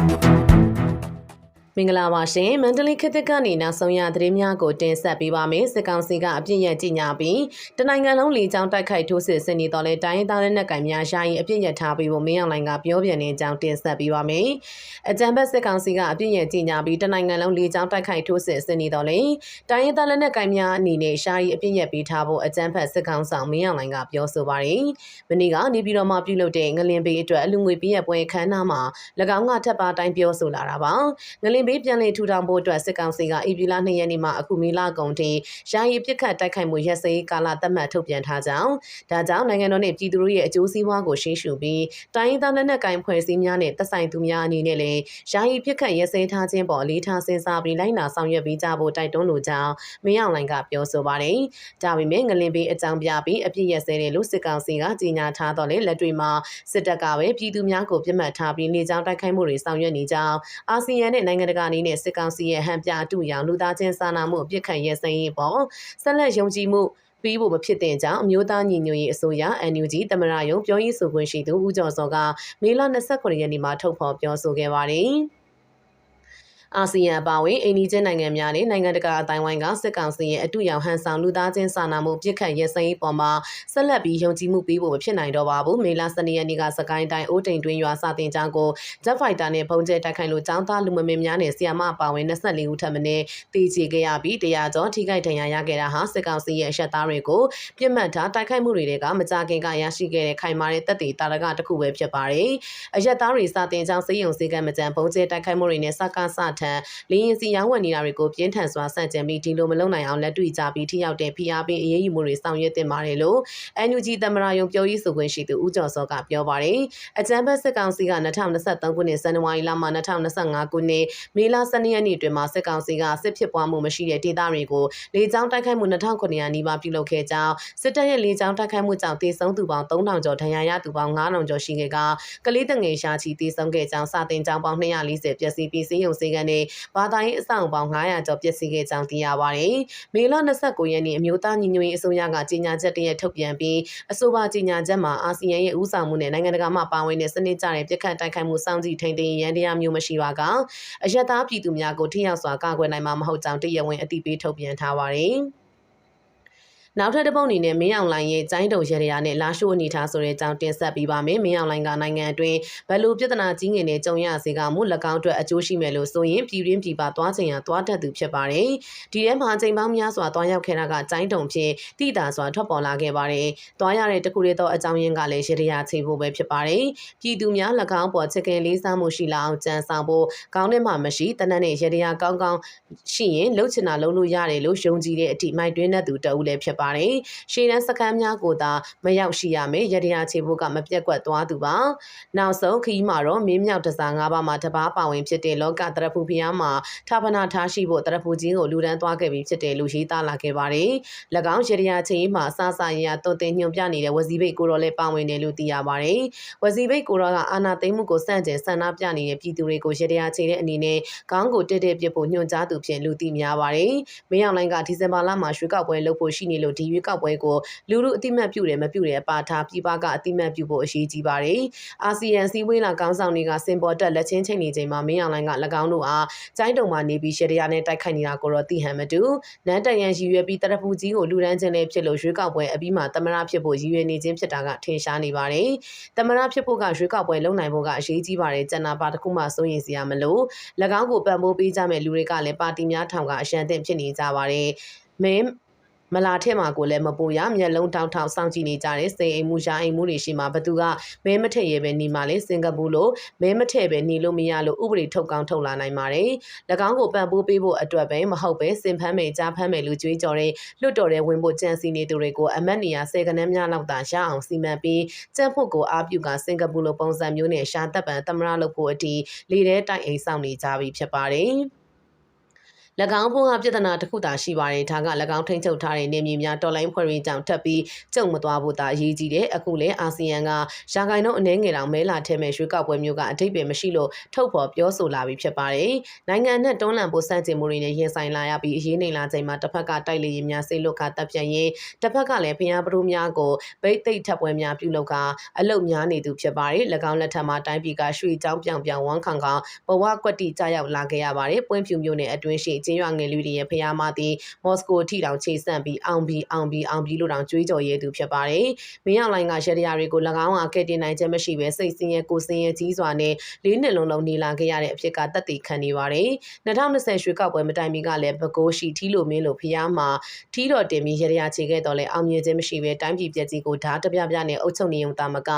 Thank you. မင်္ဂလာပါရှင်မန္တလေးခေတ်သစ်ကနေနောက်ဆုံးရသတင်းများကိုတင်ဆက်ပေးပါမယ်စစ်ကောင်စီကအပြစ်ရကြီးညာပြီးတနိုင်ငံလုံးလေကြောင်းတိုက်ခိုက်ထိုးစစ်ဆင်နေတော့လဲတိုင်းရင်းသားလက်နက်ကိုင်များရှာရင်အပြစ်ရထားပြီးဖို့မင်းအောင်လှိုင်ကပြောပြနေကြောင်းတင်ဆက်ပေးပါမယ်အကြံဘက်စစ်ကောင်စီကအပြစ်ရကြီးညာပြီးတနိုင်ငံလုံးလေကြောင်းတိုက်ခိုက်ထိုးစစ်ဆင်နေတော့လဲတိုင်းရင်းသားလက်နက်ကိုင်များအနေနဲ့ရှာရင်အပြစ်ရပေးထားဖို့အကြံဘက်စစ်ကောင်ဆောင်မင်းအောင်လှိုင်ကပြောဆိုပါတယ်မနေ့ကနေပြည်တော်မှာပြုလုပ်တဲ့ငလင်ပေးအတွက်အလူငွေပြည့်ရပွဲခမ်းနားမှာ၎င်းကထပ်ပါတိုင်းပြောဆိုလာတာပါငလင်ပေးပြန်လည်ထူထောင်ဖို့အတွက်စစ်ကောင်စီကဧပြီလ2ရက်နေ့မှာအခုမေလကုန်ထိယာယီပြစ်ခတ်တိုက်ခိုက်မှုရက်စဲကာလသတ်မှတ်ထုတ်ပြန်ထားကြောင်းဒါကြောင့်နိုင်ငံတော်နဲ့ပြည်သူတို့ရဲ့အကျိုးစီးပွားကိုရှင်းရှုပြီးတိုင်းရင်းသားလက်နက်ကိုင်ဖွဲ့စည်းများနဲ့သက်ဆိုင်သူများအနေနဲ့လည်းယာယီပြစ်ခတ်ရက်စဲထားခြင်းပေါ်အလေးထားစဉ်းစားပြီးလိုက်နာဆောင်ရွက်ပေးကြဖို့တိုက်တွန်းလိုကြောင်းမင်းအောင်လှိုင်ကပြောဆိုပါတယ်။ဒါပေမဲ့ငလင်ပေးအကြောင်းပြပြီးအပြစ်ရက်စဲတယ်လို့စစ်ကောင်စီကကြေညာထားတော့လေလက်တွေမှာစစ်တပ်ကပဲပြည်သူများကိုပြစ်မှတ်ထားပြီးနေကြောင်းတိုက်ခိုက်မှုတွေဆောင်ရွက်နေကြောင်းအာဆီယံနဲ့နိုင်ငံတကာအနေနဲ့စစ်ကောင်စီရဲ့ဟန်ပြအတူရောင်လူသားချင်းစာနာမှုအပြစ်ခံရစရေးပေါ်ဆက်လက်ယုံကြည်မှုပြီးဖို့မဖြစ်တဲ့ကြောင့်အမျိုးသားညီညွတ်ရေးအစိုးရ NUG တမရယုံပြောရေးဆိုခွင့်ရှိသူဦးကျော်စောကမေလ29ရက်နေ့မှာထုတ်ဖော်ပြောဆိုခဲ့ပါတယ်။ အာဆီယံအပါအဝင်အိန္ဒိချင်းနိုင်ငံများနဲ့နိုင်ငံတကာအတိုင်းဝိုင်းကစစ်ကောင်စီရဲ့အတူရောင်ဟန်ဆောင်လူသားချင်းစာနာမှုပြစ်ခတ်ရဲစရေးပေါ်မှာဆက်လက်ပြီးယုံကြည်မှုပေးဖို့မဖြစ်နိုင်တော့ပါဘူးမေလ12ရက်နေ့ကစကိုင်းတိုင်းအိုးတိန်တွင်ရွာစာတင်ကျောင်းကိုဂျက်ဖိုက်တာနဲ့ပုံကျဲတိုက်ခိုက်လို့ကျောင်းသားလူမမင်းများနဲ့ဆီယာမအပါအဝင်24ဦးထပ်မံနဲ့တေချေခဲ့ရပြီးတရားကျော်ထိခိုက်ဒဏ်ရာရခဲ့တာဟာစစ်ကောင်စီရဲ့အရှက်သားတွေကိုပြစ်မှတ်ထားတိုက်ခိုက်မှုတွေကမကြခင်ကရရှိခဲ့တဲ့ခိုင်မာတဲ့တပ်တွေတာရကတစ်ခုပဲဖြစ်ပါတယ်အရက်သားတွေစာတင်ကျောင်းစေယုံစေကံမကြံပုံကျဲတိုက်ခိုက်မှုတွေနဲ့စကားစထံလင်းရင်စီရောင်းဝယ်နေတာတွေကိုပြင်းထန်စွာဆန့်ကျင်ပြီးဒီလိုမလုပ်နိုင်အောင်လက်တွေ့ကြပြီးထိရောက်တဲ့ဖိအားပေးအရေးယူမှုတွေဆောင်ရွက်တင်ပါတယ်လို့ NUG သမရာယုံပြောရေးဆိုခွင့်ရှိသူဦးကျော်စောကပြောပါတယ်။အကြံဖက်စစ်ကောင်စီက2023ခုနှစ်ဇန်နဝါရီလမှ2025ခုနှစ်မေလ12ရက်နေ့တွင်မှစစ်ကောင်စီကစစ်ဖြစ်ပွားမှုမရှိတဲ့ဒေသတွေကိုလေကြောင်းတိုက်ခိုက်မှု2900နီးပါးပြုလုပ်ခဲ့ကြောင်းစစ်တပ်ရဲ့လေကြောင်းတိုက်ခိုက်မှုကြောင့်တေဆုံးသူပေါင်း3000ကျော်ဒဏ်ရာရသူပေါင်း9000ကျော်ရှိခဲ့ကကလေးတငယ်ရှာချီတေဆုံးခဲ့ကြောင်းစာတင်ကြောင်းပေါင်း240ပျက်စီးပြီးစေယုံစေကန်နဲ့ဘာသာရေးအဆောင်ပေါင်း900ကျော်ပျက်စီးခဲ့ကြောင်းသိရပါတယ်။မေလ29ရက်နေ့အမျိုးသားညီညွတ်ရေးအစိုးရကကြေညာချက်တရက်ထုတ်ပြန်ပြီးအဆိုပါကြေညာချက်မှာအာဆီယံရဲ့ဦးဆောင်မှုနဲ့နိုင်ငံတကာမှပါဝင်တဲ့စနစ်ကျတဲ့ပြစ်ခတ်တိုက်ခိုက်မှုစောင့်ကြည့်ထိန်းသိမ်းရန်တရားမျိုးမရှိပါကအယက်သားပြည်သူများကိုထိရောက်စွာကာကွယ်နိုင်မှာမဟုတ်ကြောင်းတရားဝင်အသိပေးထုတ်ပြန်ထားပါတယ်။ နောက်ထပ်တစ်ပုတ်အနေနဲ့မင်းအောင်လှိုင်ရဲ့ကျိုင်းတုံရရနဲ့လာရှိုးအနေထားဆိုတဲ့အကြောင်းတင်ဆက်ပေးပါမယ်။မင်းအောင်လှိုင်ကနိုင်ငံအတွင်းဘယ်လိုပြဿနာကြီးငယ်နဲ့ကြုံရစေကမှု၎င်းအတွက်အကျိုးရှိမယ်လို့ဆိုရင်ပြည်ရင်းပြည်ပသွားချင်ရသွားတတ်သူဖြစ်ပါတယ်။ဒီထဲမှာချိန်ပေါင်းများစွာသွားရောက်ခဲ့တာကကျိုင်းတုံဖြစ်တိတာစွာထွက်ပေါ်လာခဲ့ပါတယ်။သွားရတဲ့တခုတည်းသောအကြောင်းရင်းကလည်းရရချိဖို့ပဲဖြစ်ပါတယ်။ပြည်သူများ၎င်းပေါ်ချစ်ခင်လေးစားမှုရှိလာအောင်ကြံဆောင်ဖို့ကောင်းတဲ့မှမရှိတနက်နဲ့ရရကောင်းကောင်းရှိရင်လှုပ်ချင်တာလုပ်လို့ရတယ်လို့ယုံကြည်တဲ့အထိမိုက်တွင်းတဲ့သူတအုပ်လည်းဖြစ်ပါတယ်။ရှေ့တန်းစခန်းများကိုသာမရောက်ရှိရမယ်။ရတရာချေဖို့ကမပြက်ကွက်သွားသူပါ။နောက်ဆုံးခီးမှာတော့မင်းမြောက်တစား၅ပါးမှာတပားပါဝင်ဖြစ်တဲ့လောကတရဖူဖျားမှာဌာပနာထားရှိဖို့တရဖူကြီးကိုလူဒန်းသွားခဲ့ပြီးဖြစ်တယ်လို့ရေးသားလာခဲ့ပါတယ်။၎င်းရတရာချေမှာစစရရတုံတင်ညွန်ပြနေတဲ့ဝစီဘိတ်ကိုတော့လည်းပါဝင်တယ်လို့သိရပါတယ်။ဝစီဘိတ်ကိုတော့ကအာနာသိမ်းမှုကိုစန့်ကျင်ဆန္ဒပြနေတဲ့ပြည်သူတွေကိုရတရာချေတဲ့အနေနဲ့ခေါင်းကိုတက်တက်ပြစ်ဖို့ညွှန်ကြားသူဖြင့်လူသိများပါတယ်။မင်းအောင်လိုင်းကဒီဇင်ဘာလမှာရွှေကောက်ပွဲလုပ်ဖို့ရှိနေလို့ဒီရွေးကောက်ပွဲကိုလူလူအတိမတ်ပြုတယ်မပြုတယ်ပါထားပြည်ပကအတိမတ်ပြုဖို့အရေးကြီးပါတယ်။အာဆီယံစည်းဝေးလာကောင်းဆောင်တွေကစင်ပေါ်တက်လက်ချင်းချိန်နေချိန်မှာမင်းအောင်လိုင်းက၎င်းတို့အားကျိုင်းတုံမှာနေပြီးရှယ်တရနဲ့တိုက်ခိုက်နေတာကိုတော့သိဟန်မတူ။နန်းတန်ရန်ရည်ရွယ်ပြီးတရဖူကြီးကိုလူရန်ချင်းလေးဖြစ်လို့ရွေးကောက်ပွဲအပြီးမှာတမရဖြစ်ဖို့ရည်ရွယ်နေခြင်းဖြစ်တာကထင်ရှားနေပါတယ်။တမရဖြစ်ဖို့ကရွေးကောက်ပွဲလုံနိုင်ဖို့ကအရေးကြီးပါတယ်။ကျန်နာပါတစ်ခုမှစိုးရင်စရာမလို။၎င်းကိုပံ့ပိုးပေးကြမဲ့လူတွေကလည်းပါတီများထောင်ကအရှမ်းသင့်ဖြစ်နေကြပါတယ်။မင်း မလာထက်မှာကိုလည်းမပူရမျက်လုံးတောက်ထောက်စောင့်ကြည့်နေကြတဲ့စိန်အိမ်မှုရာအိမ်မှုတွေရှိမှာဘသူကမဲမထည့်ရဲပဲနေမှာလေစင်ကာပူလိုမဲမထည့်ပဲနေလို့မရလို့ဥပဒေထုတ်ကောင်းထုတ်လာနိုင်ပါတယ်၎င်းကိုပံ့ပိုးပေးဖို့အတွက်ပဲမဟုတ်ပဲစင်ဖမ်းမယ်ကြားဖမ်းမယ်လို့ကြွေးကြော်တဲ့လွတ်တော်တဲ့ဝင်ဖို့ကြံစီနေသူတွေကိုအမတ်နေရာဆယ်ကနန်းများလောက်သာရအောင်စီမံပြီးကြက်ဖို့ကိုအားပြုကစင်ကာပူလိုပုံစံမျိုးနဲ့ရှာတပ်ပံသမရလုပ်ဖို့အထိလေထဲတိုက်အိမ်ဆောင်နေကြပြီဖြစ်ပါတယ်၎ င်းဘုံကပြဿနာတစ်ခုသာရှိပါတယ်ဒါက၎င်းထိန်းချုပ်ထားတဲ့နေမြေများတော်လိုင်းဖွဲ့ရေးကြောင့်ထပ်ပြီးကြုံမသွားဖို့သာအရေးကြီးတယ်အခုလည်းအာဆီယံကရာဂိုင်နှုန်းအနည်းငယ်တောင်မဲလာထဲမဲ့ရွှေကောက်ပွဲမျိုးကအထိပ္ပယ်မရှိလို့ထုတ်ဖော်ပြောဆိုလာပြီးဖြစ်ပါတယ်နိုင်ငံနဲ့တွန်းလှန်ဖို့စန့်ကျင်မှုတွေနဲ့ရင်ဆိုင်လာရပြီးအရေးနေလာချိန်မှာတစ်ဖက်ကတိုက်လေရင်များစိတ်လွတ်ခတပ်ပြတ်ရင်တစ်ဖက်ကလည်းဖျားပရိုးများကိုဗိတ်သိက်ထပ်ပွဲများပြုလုပ်ကအလုတ်များနေသူဖြစ်ပါတယ်၎င်းလက်ထက်မှာတိုင်းပြည်ကရွှေချောင်းပြောင်ပြောင်ဝမ်းခံကောင်ဘဝကွက်တီကြရောက်လာခဲ့ရပါတယ်ပွင့်ဖြူမျိုးနဲ့အတွင်းရှိချင်းရွာငယ်လူတွေရဲ့ဖျားမသည်မော်စကိုထိတောင်ခြေဆန့်ပြီးအောင်ပြီးအောင်ပြီးအောင်ပြီးလို့တောင်ကြွေးကြော်ရဲသူဖြစ်ပါတယ်မင်းအောင်လိုင်းကရရရာတွေကို၎င်းကကဲတင်နိုင်ခြင်းမရှိဘဲစိတ်ဆင်းရဲကိုဆင်းရဲကြီးစွာနဲ့လေးနှစ်လုံးလုံးနေလာခဲ့ရတဲ့အဖြစ်ကတက်တည်ခံနေပါတယ်2020ရွှေကောက်ပွဲမတိုင်မီကလည်းပဲကိုးရှိထီလိုမင်းလိုဖျားမှာထီတော်တင်ပြီးရရချေခဲ့တော့လဲအောင်မြင်ခြင်းမရှိဘဲတိုင်းပြည်ပြည်ကြီးကိုဓာတ်တပြပြနဲ့အုပ်ချုပ်နေုံတာမက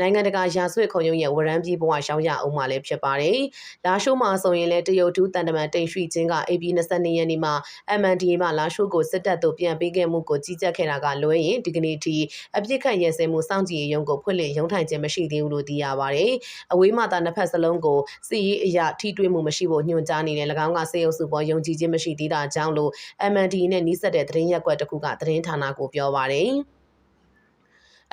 နိုင်ငံတကာရာဇဝတ်ခုံရုံးရဲ့ဝရမ်းပြည်ဘဝရှောင်းရအောင်မှလည်းဖြစ်ပါတယ်လာရှိုးမှာဆိုရင်လည်းတရုတ်တူတန်တမန်တိန်ရွှေချင်းက AB 22ရက်နေ့မှာ MNDA မှာလာရှိုးကိုစစ်တပ်တို့ပြန်ပေးခဲ့မှုကိုကြီးကြပ်ခဲ့တာကလွဲရင်ဒီကနေ့ထိအပြစ်ခတ်ရဲစဲမှုစောင့်ကြည့်ရေးရုံးကိုဖွင့်လှစ်ရုံးထိုင်ခြင်းမရှိသေးဘူးလို့သိရပါတယ်။အဝေးမှသာနှစ်ဖက်စလုံးကိုစီရေးအရာထိတွေ့မှုမရှိဖို့ညွှန်ကြားနေတဲ့၎င်းကစေအုပ်စုပေါ်ယုံကြည်ခြင်းမရှိသေးတာကြောင့်လို့ MNDA နဲ့နှိစက်တဲ့သတင်းရက်ကွက်တစ်ခုကသတင်းဌာနကိုပြောပါတယ်။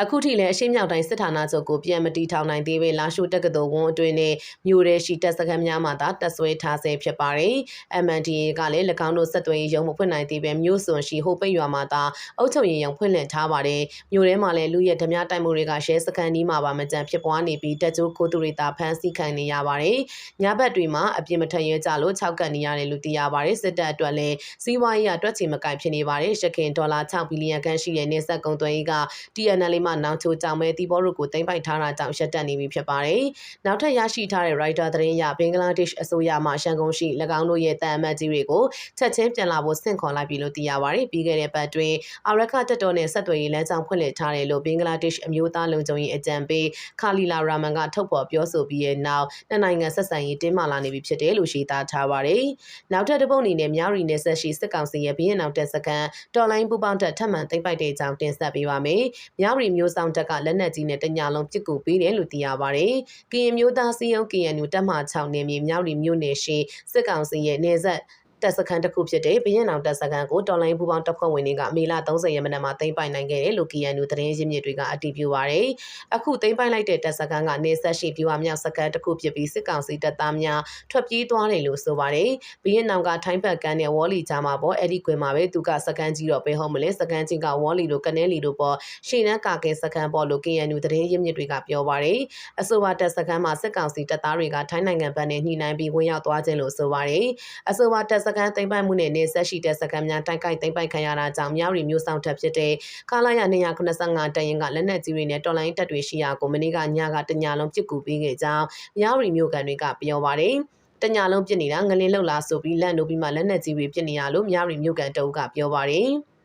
အခုထိလည်းအရှိမြောက်တိုင်းစစ်ဌာနချုပ်ကိုပြန်မတီထောင်နိုင်သေးပေလာရှိုတက္ကသိုလ်ဝန်းအတွင်းနဲ့မြို့ရဲရှိတပ်စခန်းများမှာသာတပ်ဆွဲထားဆဲဖြစ်ပါတယ်။ MNDA ကလည်း၎င်းတို့ဆက်သွယ်ရေးရုံးမဖွင့်နိုင်သေးပဲမြို့စွန်ရှိဟိုပိတ်ရွာမှာသာအုပ်ချုပ်ရေးရုံးဖွင့်လှစ်ထားပါတယ်။မြို့ထဲမှာလည်းလူရဲဓမြတိုက်မှုတွေကရှဲစခန်းဒီမှာပါမကြံဖြစ်ပွားနေပြီးတက်ကြိုးကိုသူတွေသာဖမ်းဆီးခံနေရပါတယ်။ညဘက်တွေမှာအပြစ်မထရဲကြလို့၆ကန်နေရတယ်လို့သိရပါတယ်။စစ်တပ်အတွက်လည်းစီးပွားရေးအတွက်ချေမကင်ဖြစ်နေပါတယ်။ရခိုင်ဒေါ်လာ6ဘီလီယံခန့်ရှိတဲ့နေဆက်ကုံသွင်းရေးက TNL မှာနောက်ချိုးကြောင်မဲတီဘောတို့ကိုတင်ပိုက်ထားတာကြောင့်ရပ်တန့်နေပြီဖြစ်ပါတယ်။နောက်ထပ်ရရှိထားတဲ့ writer သတင်းအရဘင်္ဂလားဒေ့ရှ်အစိုးရမှရှန်ကုန်ရှိ၎င်းတို့ရဲ့တန်အမတ်ကြီးတွေကိုချက်ချင်းပြန်လာဖို့ဆင့်ခေါ်လိုက်ပြီလို့သိရပါတယ်။ပြီးခဲ့တဲ့ပတ်တွင်အာရခတက်တော်နဲ့ဆက်သွယ်ရေးလမ်းကြောင်းဖွင့်လှစ်ထားတယ်လို့ဘင်္ဂလားဒေ့ရှ်အမျိုးသားလုံခြုံရေးအကြံပေးခါလီလာရာမန်ကထုတ်ဖော်ပြောဆိုပြီးတဲ့နောက်နှစ်နိုင်ငံဆက်ဆံရေးတင်းမာလာနေပြီဖြစ်တယ်လို့ရှင်းသားထားပါတယ်။နောက်ထပ်တစ်ပုတ်အနေနဲ့မြရီနယ်ဆက်ရှိစစ်ကောင်စီရဲ့ဘီယန်နောက်တက်စကန်တော်လိုင်းပူပေါင်းတက်ထပ်မံသိမ့်ပိုက်တဲ့အကြောင်းတင်ဆက်ပေးပါမယ်။မြရီမျိုးဆောင်တက်ကလက်နက်ကြီးနဲ့တညာလုံးပစ်ကူပေးတယ်လို့သိရပါတယ်။ကရင်မျိုးသားစီယုံ KNU တပ်မ6နယ်မြေမြောက်ရီမြို့နယ်ရှိစစ်ကောင်စီရဲ့နေဆက် တပ်စခန်းတစ်ခုဖြစ်တဲ့ဘရင်အောင်တပ်စခန်းကိုတော်လိုင်းပူပေါင်းတပ်ဖွဲ့ဝင်တွေကမေလ30ရက်နေ့မှာသိမ်းပိုက်နိုင်ခဲ့တယ်လို့ KNU သတင်းရင်းမြစ်တွေကအတည်ပြုပါရယ်အခုသိမ်းပိုက်လိုက်တဲ့တပ်စခန်းကနေဆက်ရှိပြူအမြောက်စခန်းတစ်ခုဖြစ်ပြီးစစ်ကောင်စီတပ်သားများထွက်ပြေးသွားတယ်လို့ဆိုပါရယ်ဘရင်အောင်ကထိုင်းဘက်ကန်းနဲ့ဝေါ်လီကြားမှာပေါ့အဲ့ဒီကွယ်မှာပဲသူကစခန်းကြီးတော့ပဲဟုတ်မလဲစခန်းချင်းကဝေါ်လီလိုကနေလီလိုပေါ့ရှေ့နှန်းကာကဲစခန်းပေါ့လို့ KNU သတင်းရင်းမြစ်တွေကပြောပါရယ်အဆိုပါတပ်စခန်းမှာစစ်ကောင်စီတပ်သားတွေကထိုင်းနိုင်ငံဘက်နဲ့ညှိနှိုင်းပြီးဝင်ရောက်သွားခြင်းလို့ဆိုပါရယ်အဆိုပါတပ်စခန်းသိမ်းပိုက်မှုနဲ့နေဆက်ရှိတဲ့စကန်များတိုက်ခိုက်သိမ်းပိုက်ခံရတာကြောင့်မြောက်ရီမျိုးဆောင်ထပ်ဖြစ်တဲ့ကာလာရ285တရင်ကလက်နက်ကြီးတွေနဲ့တော်လိုင်းတပ်တွေရှိရာကိုမနေ့ကညကတညလုံးပစ်ကူပေးခဲ့ကြောင်းမြောက်ရီမျိုးကန်တွေကပြောပါတယ်တညာလုံးပြစ်နေတာငလင်းလောက်လာဆိုပြီးလက်နိုးပြီးမှလက်နက်ကြီးတွေပြစ်နေရလို့မြရီမြို့ကန်တအုပ်ကပြောပါတယ်။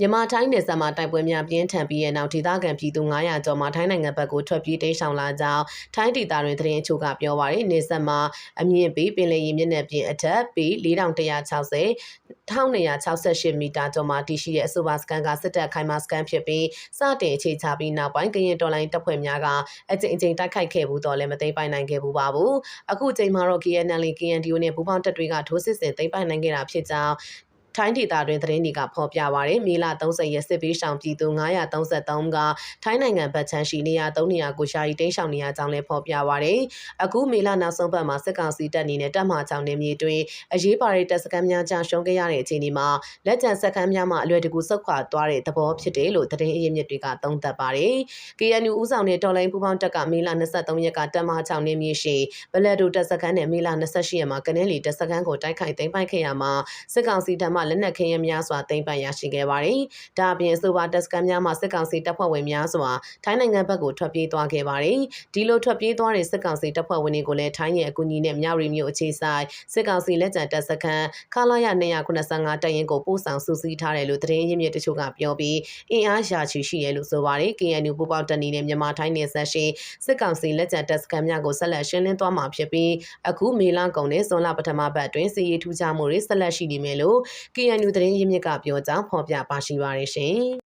မြန်မာတိုင်းနယ်စပ်မှာတိုက်ပွဲများပြင်းထန်ပြီးတဲ့နောက်ဒေသခံပြည်သူ900ကျော်မှထိုင်းနိုင်ငံဘက်ကိုထွက်ပြေးတိမ်းရှောင်လာကြောင်းထိုင်းဒေသတွင်သတင်းအချို့ကပြောပါရယ်နယ်စပ်မှာအမြင့်ပေပင်လယ်ရေမျက်နှာပြင်အထက်ပေ4160 1268မီတာကျော်မှာတည်ရှိတဲ့အဆိုပါစကန်ကစစ်တပ်ခိုင်မာစကန်ဖြစ်ပြီးစတင်အခြေချပြီးနောက်ပိုင်းကရင်တော်လိုင်းတပ်ဖွဲ့များကအကြိမ်အကြိမ်တိုက်ခိုက်ခဲ့ဘူးတော့လည်းမသိမ်းပိုင်နိုင်ခဲ့ဘူးပါဘူးအခုချိန်မှာတော့ KNL KNDO နဲ့ပူးပေါင်းတပ်တွေကထိုးစစ်ဆင်သိမ်းပိုင်နိုင်ခဲ့တာဖြစ်ကြောင်း ထိုင်းဒေသတွင်သတင်းတွေကဖော်ပြပါရယ်မေလ30ရက်စစ်ပေးဆောင်ပြည်သူ933ကထိုင်းနိုင်ငံဗတ်ချမ်းရှိနေရာ3နေရာကိုရှာရီတိန်းရှောင်နေရကြောင်းလည်းဖော်ပြပါရယ်အခုမေလနောက်ဆုံးပတ်မှာစစ်ကောင်စီတပ်အနေနဲ့တပ်မချောင်းနေမြေတွင်အရေးပါတဲ့တပ်စခန်းများကြာရှုံးခဲ့ရတဲ့အခြေအနေမှာလက်ကျန်စခန်းများမှာအလွယ်တကူဆုတ်ခွာသွားတဲ့သဘောဖြစ်တယ်လို့သတင်းအရင်းမြစ်တွေကသုံးသပ်ပါရယ် KNU ဦးဆောင်တဲ့တော်လိုင်းပူပေါင်းတပ်ကမေလ23ရက်ကတပ်မချောင်းနေမြေရှိဘလက်ဒိုတပ်စခန်းနဲ့မေလ28ရက်မှာကနင်းလီတပ်စခန်းကိုတိုက်ခိုက်သိမ်းပိုက်ခဲ့ရမှာစစ်ကောင်စီတပ်မှလက်နက်ခင်းရများစွာသိမ်းပိုက်ရရှိခဲ့ပါတယ်။ဒါအပြင်ဆိုပါတက်စကန်များမှာစစ်ကောင်စီတပ်ဖွဲ့ဝင်များစွာထိုင်းနိုင်ငံဘက်ကိုထွက်ပြေးသွားခဲ့ပါတယ်။ဒီလိုထွက်ပြေးသွားတဲ့စစ်ကောင်စီတပ်ဖွဲ့ဝင်တွေကိုလည်းထိုင်းရဲ့အကူအညီနဲ့မြရီမျိုးအခြေဆိုင်စစ်ကောင်စီလက်ကျန်တပ်စခန်းခလာရ295တပ်ရင်ကိုပို့ဆောင်စုစည်းထားတယ်လို့သတင်းရင်းမြစ်တချို့ကပြောပြီးအင်အားရာချီရှိတယ်လို့ဆိုပါတယ်။ KNU ပူပေါင်းတပ်နေနဲ့မြန်မာထိုင်းနယ်စပ်ရှိစစ်ကောင်စီလက်ကျန်တပ်စခန်းများကိုဆက်လက်ရှင်းလင်းသွားမှာဖြစ်ပြီးအခုမေလကုန်နဲ့ဇွန်လပထမပတ်အတွင်းစီရေးထူးခြားမှုတွေဆက်လက်ရှိနေမယ်လို့ KNU သတင်းရင်းမြစ်ကပြောကြောင်းဖော်ပြပါရှိပါရရှင်